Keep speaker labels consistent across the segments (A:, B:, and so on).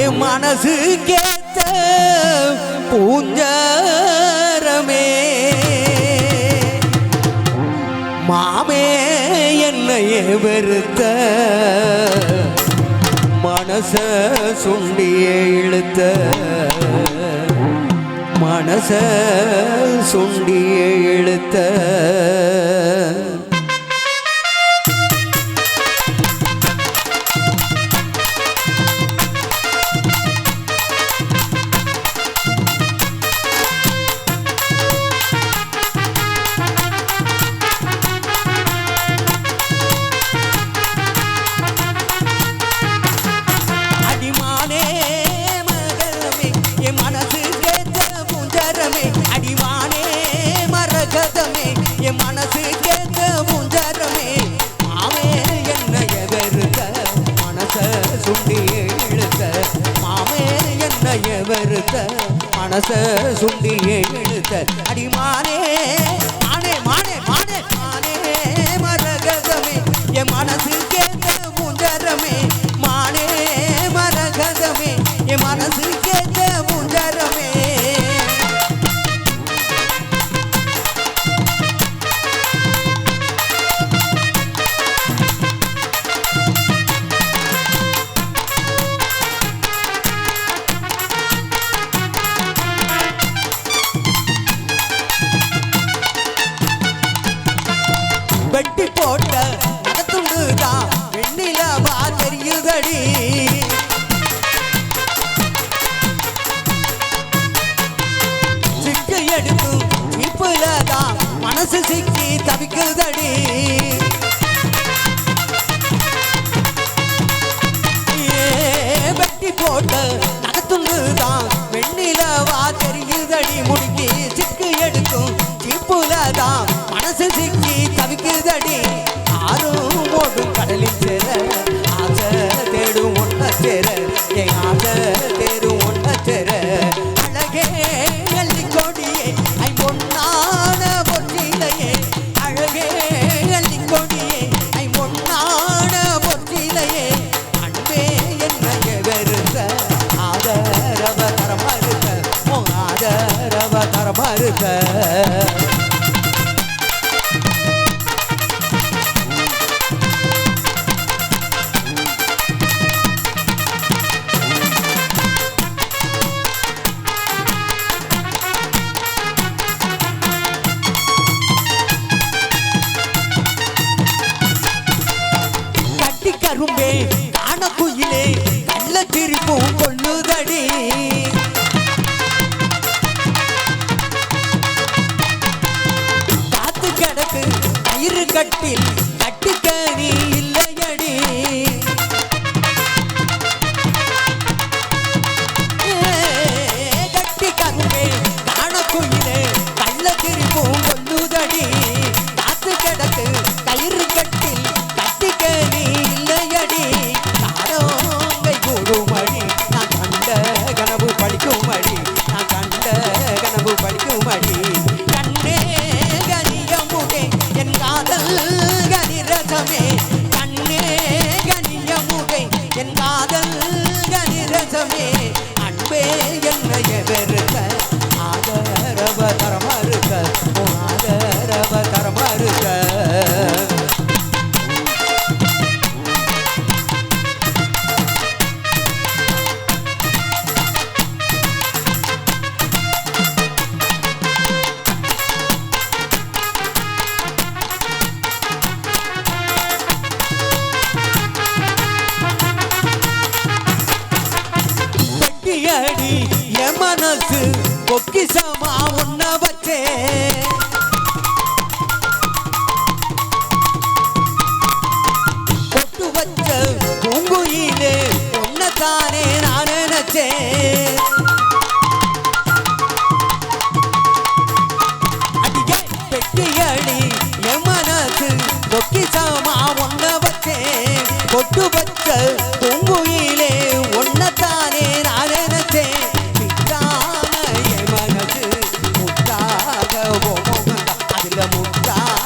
A: என் மனசு கேத்த பூஞ்சரமே. மாமே என்னையே வெறுத்த மனச சுண்டியே இழுத்த மனச சுண்டியே இழுத்த கதமே என் மனசு கேட்க முஞ்சரமே. மாமே என்ன வெறுக்க மனச சுண்டி இழுக்க. மாமே என்ன வெறுக்க மனச சுண்டி இழுக்க. அடிமானே மானே மானே மானே மானே மரகதமே. என் மனசு கே மனசு சிக்கி தவிக்குதடி. ஏ, வெட்டி போட்ட நகத்துண்டுதான். வெண்ணிலவா தெரியுதடி. முடிக்கி சிக்கு எடுக்கும். சிப்புலதான். மனசு சிக்கி தரமறுத்த கட்டி கரும்பே காண குயிலே கள்ள திருப்பும் கயிறு கட்டி கட்டிக்க நீ இல்லையடி கட்டி கருவே காண குயிலே கள்ள திருப்பும் கொல்லுதடி காத்து கிடக்கு கயிறு கட்டி கட்டிக்க நீ இல்லையடி. காரோங்கை கூடுமடி நான் கண்ட கனவு படிக்குமடி நான் கண்ட கனவு படிக்குமடி. கனிரசமே அன்பே என்னைய வெறுக்க மனசு பொக்கிசமா உன்ன வச்சே. கொட்டு வச்ச பூங்குயிலே உன்னதானே நான் நினைச்சேன். அடியே வெட்டியடி என் மனசு பொக்கிசமா உன்ன வச்சே. கொட்டு வச்ச பூங்குயிலே உன்னதானே நான் chegamos cá.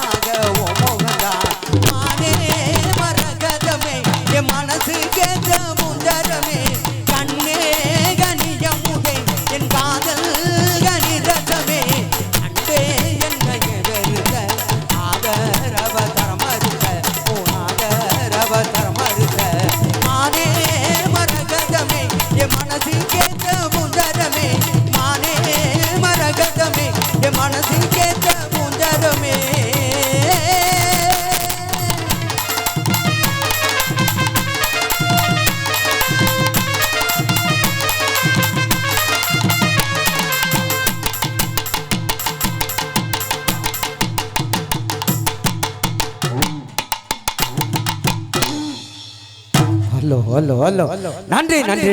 A: Hello hello hello. நன்றி நன்றி